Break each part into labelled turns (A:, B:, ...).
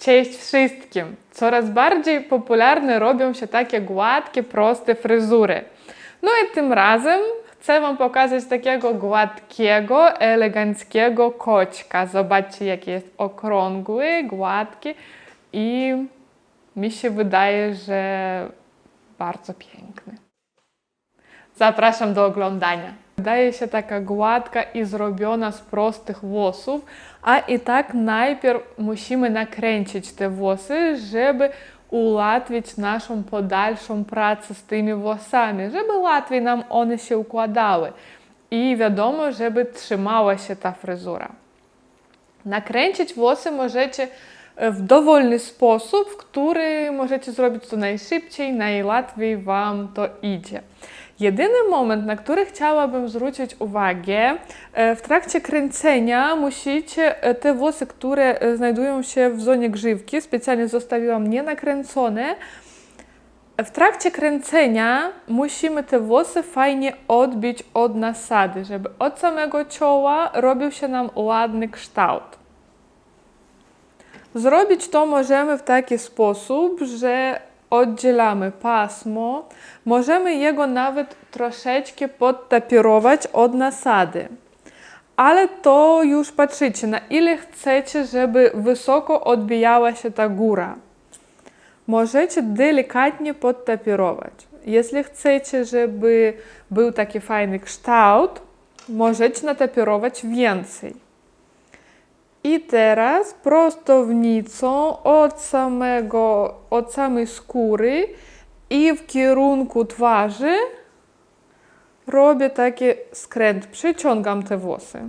A: Cześć wszystkim! Coraz bardziej popularne robią się takie gładkie, proste fryzury. No i tym razem chcę Wam pokazać takiego gładkiego, eleganckiego koćka. Zobaczcie, jaki jest okrągły, gładki i mi się wydaje, że bardzo piękny. Zapraszam do oglądania. Wydaje się taka gładka i zrobiona z prostych włosów, a i tak najpierw musimy nakręcić te włosy, żeby ułatwić naszą podalszą pracę z tymi włosami, żeby łatwiej nam one się układały i wiadomo, żeby trzymała się ta fryzura. Nakręcić włosy możecie w dowolny sposób, w który możecie zrobić to najszybciej, najłatwiej Wam to idzie. Jedyny moment, na który chciałabym zwrócić uwagę, e, w trakcie kręcenia musicie e, te włosy, które e, znajdują się w zonie grzywki, specjalnie zostawiłam nienakręcone, w trakcie kręcenia musimy te włosy fajnie odbić od nasady, żeby od samego czoła robił się nam ładny kształt. Zrobić to możemy w taki sposób, że oddzielamy pasmo, możemy jego nawet troszeczkę podtapirować od nasady. Ale to już patrzycie, na ile chcecie, żeby wysoko odbijała się ta góra. Możecie delikatnie podtapirować. Jeśli chcecie, żeby był taki fajny kształt, możecie natapirować więcej. I teraz prostownicą od, samego, od samej skóry i w kierunku twarzy robię taki skręt. Przyciągam te włosy.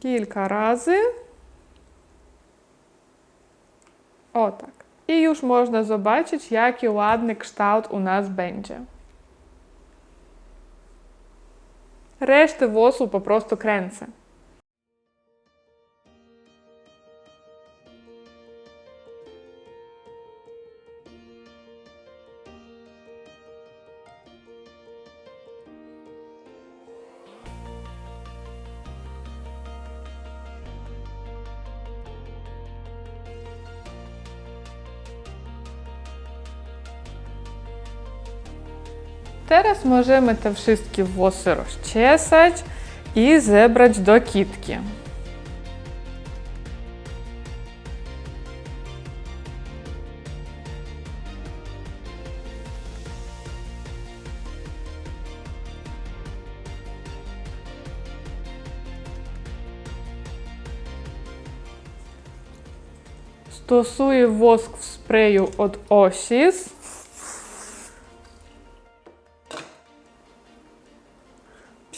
A: Kilka razy. O tak. I już można zobaczyć, jaki ładny kształt u nas będzie. Resztę włosów po prostu kręcę. Teraz możemy te wszystkie włosy rozczesać i zebrać do kitki. Stosuję wosk w sprayu od Osis.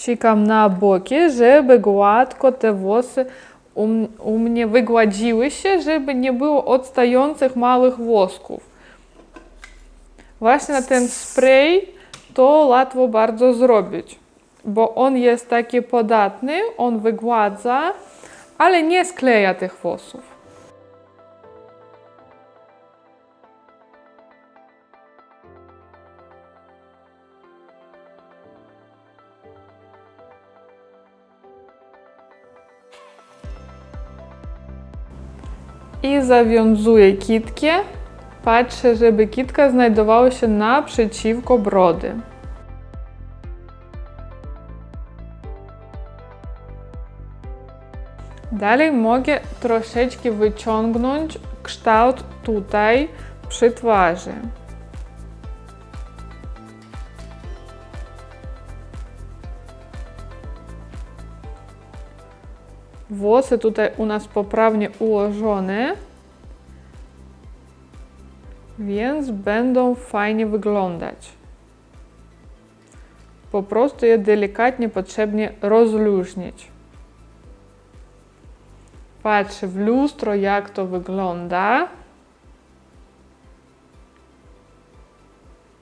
A: Psikam na boki, żeby gładko te włosy u, u mnie wygładziły się, żeby nie było odstających małych włosków. Właśnie na ten spray to łatwo bardzo zrobić, bo on jest taki podatny, on wygładza, ale nie skleja tych włosów. I zawiązuję kitkę. Patrzę, żeby kitka znajdowała się naprzeciwko brody. Dalej mogę troszeczkę wyciągnąć kształt tutaj przy twarzy. Włosy tutaj u nas poprawnie ułożone, więc będą fajnie wyglądać. Po prostu je delikatnie potrzebnie rozluźnić. Patrzę w lustro, jak to wygląda.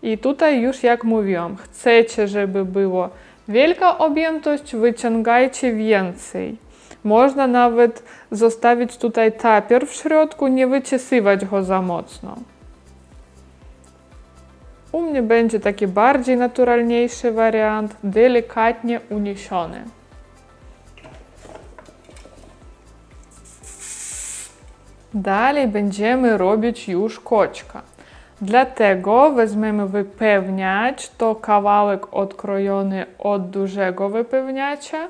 A: I tutaj już jak mówiłam, chcecie, żeby była wielka objętość, wyciągajcie więcej. Można nawet zostawić tutaj tapier w środku, nie wyczesywać go za mocno. U mnie będzie taki bardziej naturalniejszy wariant, delikatnie uniesiony. Dalej będziemy robić już koczka. Dlatego weźmiemy wypełniacz, to kawałek odkrojony od dużego wypełniacza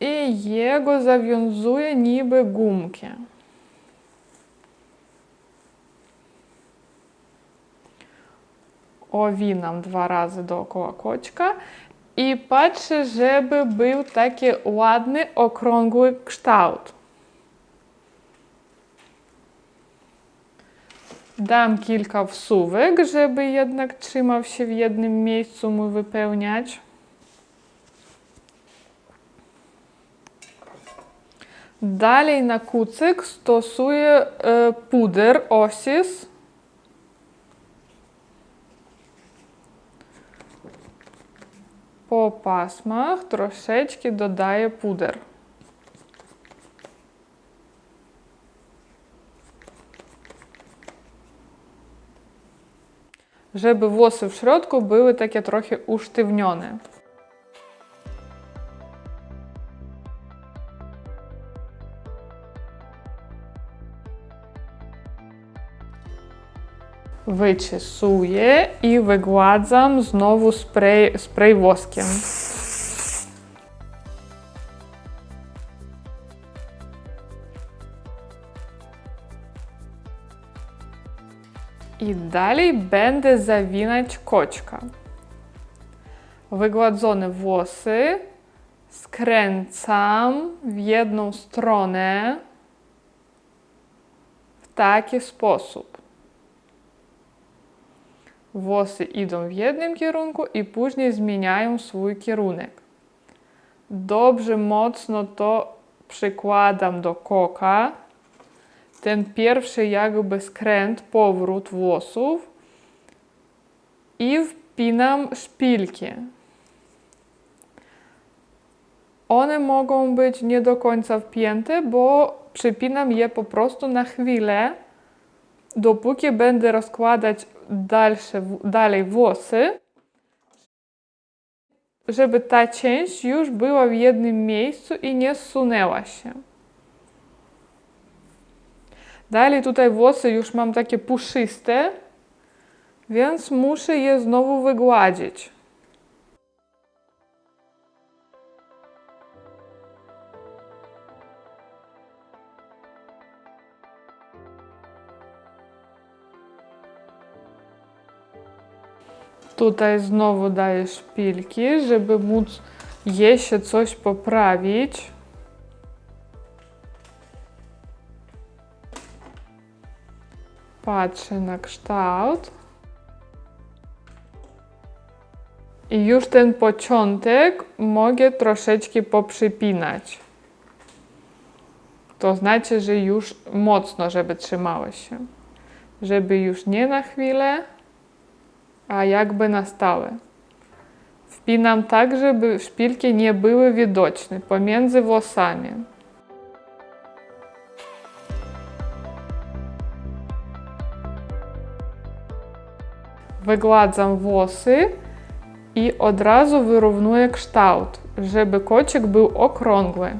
A: i jego zawiązuję niby gumkę. Owinam dwa razy dookoła koczka i patrzę, żeby był taki ładny, okrągły kształt. Dam kilka wsówek, żeby jednak trzymał się w jednym miejscu mój wypełniacz. Na kucyk stosuję e, puder Osis. Po pasmach troszeczkę dodaję puder. Żeby włosy w środku były takie trochę usztywnione. Wyczesuję i wygładzam znowu spray, spray woskiem. I dalej będę zawinać koczka. Wygładzone włosy skręcam w jedną stronę w taki sposób. Włosy idą w jednym kierunku i później zmieniają swój kierunek. Dobrze mocno to przykładam do koka. Ten pierwszy jakby skręt, powrót włosów i wpinam szpilki. One mogą być nie do końca wpięte, bo przypinam je po prostu na chwilę, dopóki będę rozkładać dalsze, dalej włosy, żeby ta część już była w jednym miejscu i nie zsunęła się. Dalej tutaj włosy już mam takie puszyste, więc muszę je znowu wygładzić. Tutaj znowu daję szpilki, żeby móc jeszcze coś poprawić. Patrzę na kształt. I już ten początek mogę troszeczkę poprzypinać. To znaczy, że już mocno, żeby trzymało się. Żeby już nie na chwilę, a jakby na stałe. Wpinam tak, żeby szpilki nie były widoczne pomiędzy włosami. Wygładzam włosy i od razu wyrównuję kształt, żeby kocik był okrągły.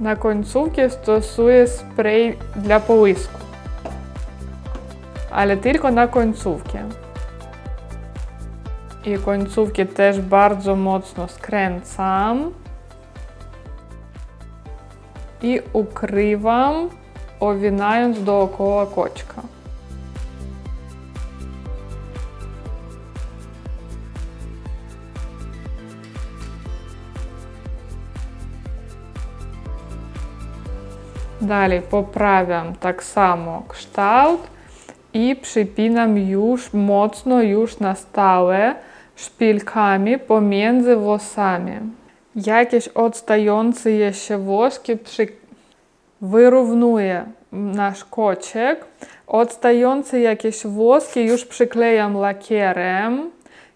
A: Na końcówkę stosuję spray dla połysku, ale tylko na końcówkę. I końcówkę też bardzo mocno skręcam. I ukrywam, owinając dookoła koczka. Dalej poprawiam tak samo kształt i przypinam już mocno, już na stałe szpilkami pomiędzy włosami. Jakieś odstające się włoski przy... wyrównuję nasz kociek. Odstające jakieś włoski już przyklejam lakierem,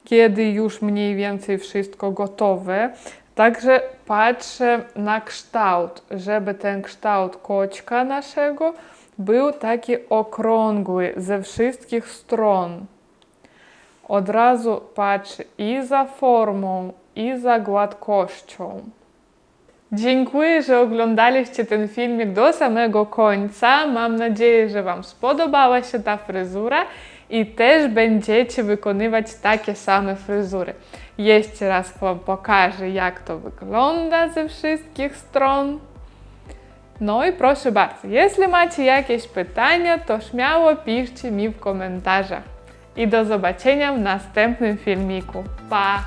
A: kiedy już mniej więcej wszystko gotowe. Także patrzę na kształt, żeby ten kształt koczka naszego był taki okrągły ze wszystkich stron. Razu patrzę i za formą, i za gładkością. Dziękuję, że oglądaliście ten filmik do samego końca. Mam nadzieję, że Wam spodobała się ta fryzura i też będziecie wykonywać takie same fryzury. Jeszcze raz Wam pokażę, jak to wygląda ze wszystkich stron. No i proszę bardzo, jeśli macie jakieś pytania, to śmiało piszcie mi w komentarzach. I do zobaczenia w następnym filmiku. Pa!